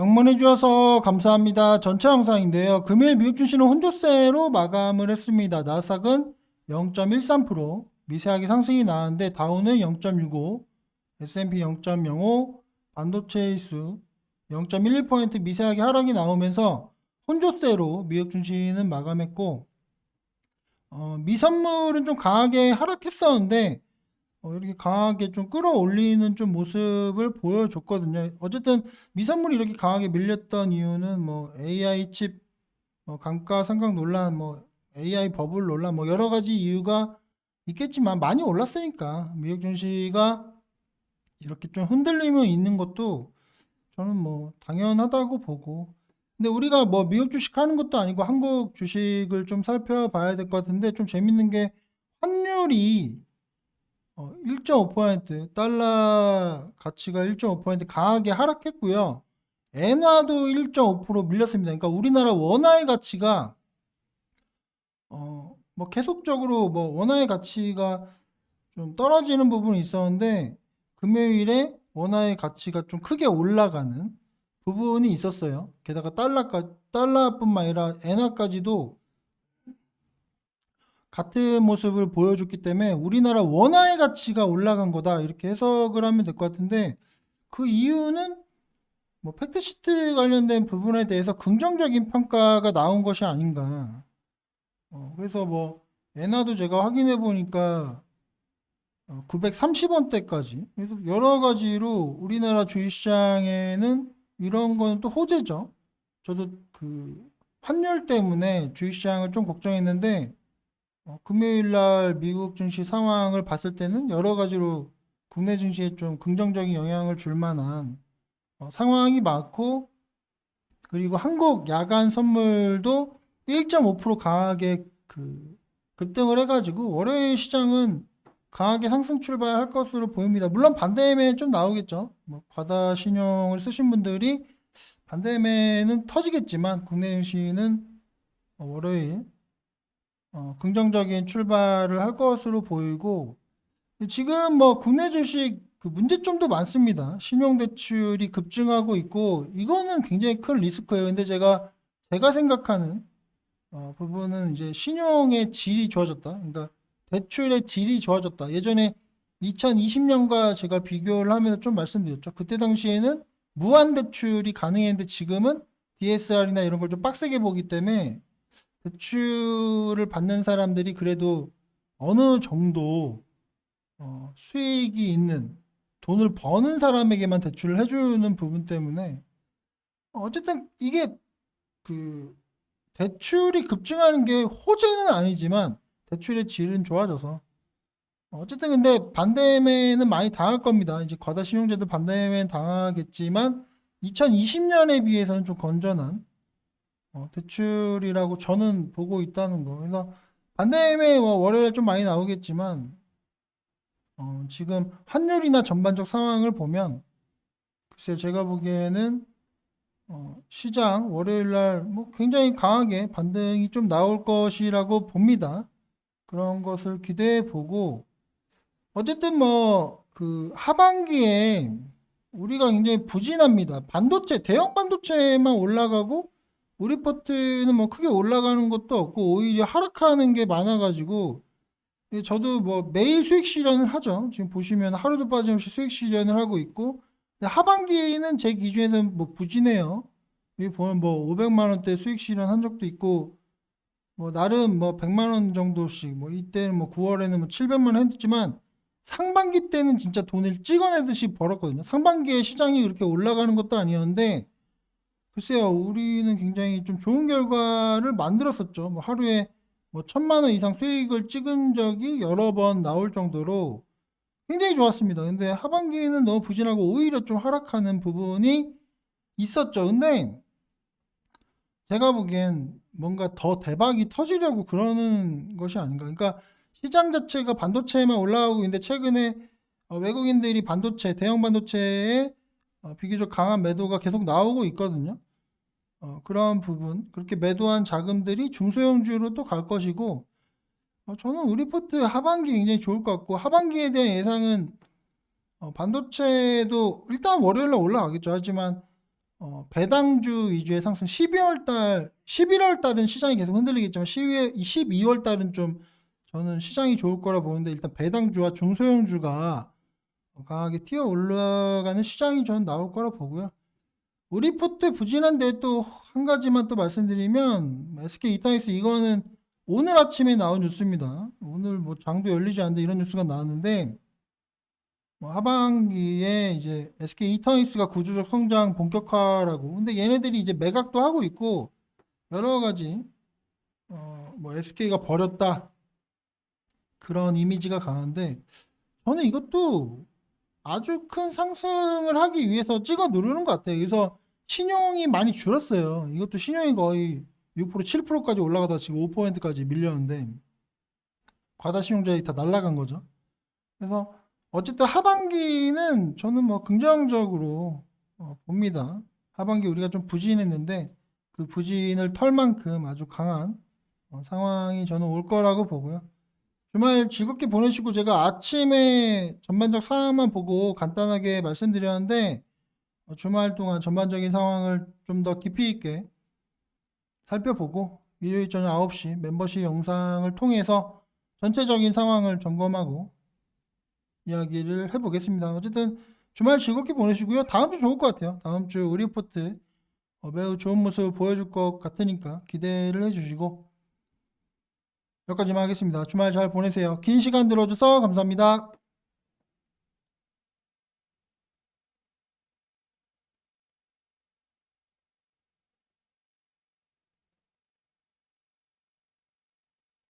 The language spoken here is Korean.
방문해 주셔서 감사합니다. 전체 영상인데요. 금요일 미국 주식은 혼조세로 마감을 했습니다. 나스닥은 0.13% 미세하게 상승이 나왔는데 다우는 0.65, S&P 0.05, 반도체 지수 0.11% 미세하게 하락이 나오면서 혼조세로 미국 주식은 마감했고 어, 미선물은 좀 강하게 하락했었는데 어, 이렇게 강하게 좀 끌어올리는 좀 모습을 보여줬거든요. 어쨌든 미선물이 이렇게 강하게 밀렸던 이유는 뭐 AI 칩 뭐 감가 상각 논란, 뭐 AI 버블 논란, 뭐 여러 가지 이유가 있겠지만 많이 올랐으니까 미국 증시가 이렇게 좀 흔들림이 있는 것도 저는 뭐 당연하다고 보고 근데 우리가 뭐 미국 주식 하는 것도 아니고 한국 주식을 좀 살펴봐야 될 것 같은데 좀 재밌는 게 환율이 어, 1.5% 달러 가치가 1.5% 강하게 하락했고요. 엔화도 1.5% 밀렸습니다. 그러니까 우리나라 원화의 가치가 어, 뭐 계속적으로 뭐 원화의 가치가 좀 떨어지는 부분이 있었는데 금요일에 원화의 가치가 좀 크게 올라가는 부분이 있었어요. 게다가 달러까 달러뿐만 아니라 엔화까지도 같은 모습을 보여줬기 때문에 우리나라 원화의 가치가 올라간 거다 이렇게 해석을 하면 될 것 같은데 그 이유는 뭐 팩트시트 관련된 부분에 대해서 긍정적인 평가가 나온 것이 아닌가. 어, 그래서 뭐 엔화도 제가 확인해 보니까 930원대까지 그래서 여러 가지로 우리나라 주식시장에는 이런 거는 또 호재죠. 저도 그 환율 때문에 주식시장을 좀 걱정했는데 어, 금요일 날 미국 증시 상황을 봤을 때는 여러 가지로 국내 증시에 좀 긍정적인 영향을 줄 만한 어, 상황이 많고 그리고 한국 야간 선물도 1.5% 강하게 그 급등을 해가지고 월요일 시장은 강하게 상승 출발할 것으로 보입니다. 물론 반대매는 좀 나오겠죠. 뭐 과다 신용을 쓰신 분들이 반대매는 터지겠지만 국내 증시는 어, 월요일 어, 긍정적인 출발을 할 것으로 보이고 지금 뭐 국내 주식 그 문제점도 많습니다. 신용대출이 급증하고 있고 이거는 굉장히 큰 리스크예요. 근데 제가 제가 생각하는 어, 부분은 이제 신용의 질이 좋아졌다. 그러니까 대출의 질이 좋아졌다. 예전에 2020년과 제가 비교를 하면서 좀 말씀드렸죠. 그때 당시에는 무한 대출이 가능했는데 지금은 DSR이나 이런 걸 좀 빡세게 보기 때문에 대출을 받는 사람들이 그래도 어느 정도 어, 수익이 있는 돈을 버는 사람에게만 대출을 해주는 부분 때문에 어쨌든 이게 그 대출이 급증하는 게 호재는 아니지만 대출의 질은 좋아져서 어쨌든 근데 반대매는 많이 당할 겁니다. 이제 과다 신용제도 반대매는 당하겠지만 2020년에 비해서는 좀 건전한 어, 대출이라고 저는 보고 있다는 거. 그래서 반대매 뭐 월요일 좀 많이 나오겠지만 어, 지금 환율이나 전반적 상황을 보면 글쎄 제가 보기에는 어, 시장 월요일 날뭐 굉장히 강하게 반등이 좀 나올 것이라고 봅니다. 그런 것을 기대해 보고 어쨌든 뭐 그 하반기에 우리가 굉장히 부진합니다. 반도체 대형 반도체만 올라가고 우리 포트는 뭐 크게 올라가는 것도 없고 오히려 하락하는 게 많아가지고 예, 저도 뭐 매일 수익 실현을 하죠. 지금 보시면 하루도 빠짐없이 수익 실현을 하고 있고 하반기에는 제 기준에는 뭐 부진해요. 여기 보면 뭐 500만 원대 수익 실현한 적도 있고 뭐 나름 뭐 100만 원 정도씩 뭐 이때는 뭐 9월에는 뭐 700만 원 했지만 상반기 때는 진짜 돈을 찍어내듯이 벌었거든요. 상반기에 시장이 그렇게 올라가는 것도 아니었는데 글쎄요, 우리는 굉장히 좀 좋은 결과를 만들었었죠. 뭐 하루에 뭐 천만 원 이상 수익을 찍은 적이 여러 번 나올 정도로 굉장히 좋았습니다. 근데 하반기에는 너무 부진하고 오히려 좀 하락하는 부분이 있었죠. 근데 제가 보기엔 뭔가 더 대박이 터지려고 그러는 것이 아닌가. 그러니까 시장 자체가 반도체에만 올라가고 있는데 최근에 어, 외국인들이 반도체, 대형 반도체에 어, 비교적 강한 매도가 계속 나오고 있거든요. 어, 그런 부분, 그렇게 매도한 자금들이 중소형주로 또 갈 것이고, 어, 저는 우리 포트 하반기 굉장히 좋을 것 같고, 하반기에 대한 예상은 어, 반도체도 일단 월요일날 올라가겠죠. 하지만 어, 배당주 위주의 상승 12월 달, 11월 달은 시장이 계속 흔들리겠지만 12월, 12월 달은 좀 저는 시장이 좋을 거라 보는데 일단 배당주와 중소형주가 강하게 뛰어 올라가는 시장이 저는 나올 거라 보고요. 우리 포트 부진한데 또 한 가지만 또 말씀드리면 SK 이타이스 이거는 오늘 아침에 나온 뉴스입니다. 오늘 뭐 장도 열리지 않는데 이런 뉴스가 나왔는데 뭐 하반기에 이제 SK 이타이스가 구조적 성장 본격화라고. 근데 얘네들이 이제 매각도 하고 있고 여러 가지 어 뭐 SK가 버렸다 그런 이미지가 강한데 저는 이것도 아주 큰 상승을 하기 위해서 찍어 누르는 것 같아요. 그래서 신용이 많이 줄었어요. 이것도 신용이 거의 6% 7%까지 올라가다 지금 5%까지 밀렸는데 과다 신용자들이 다 날라간 거죠. 그래서 어쨌든 하반기는 저는 뭐 긍정적으로 어, 봅니다. 하반기 우리가 좀 부진했는데 그 부진을 털 만큼 아주 강한 어, 상황이 저는 올 거라고 보고요. 주말 즐겁게 보내시고 제가 아침에 전반적 상황만 보고 간단하게 말씀드렸는데 어, 주말 동안 전반적인 상황을 좀 더 깊이 있게 살펴보고 일요일 저녁 9시 멤버십 영상을 통해서 전체적인 상황을 점검하고 이야기를 해보겠습니다. 어쨌든 주말 즐겁게 보내시고요. 다음 주 좋을 것 같아요. 다음 주 의리포트 어, 매우 좋은 모습을 보여줄 것 같으니까 기대를 해주시고 여기까지만 하겠습니다. 주말 잘 보내세요. 긴 시간 들어줘서 감사합니다.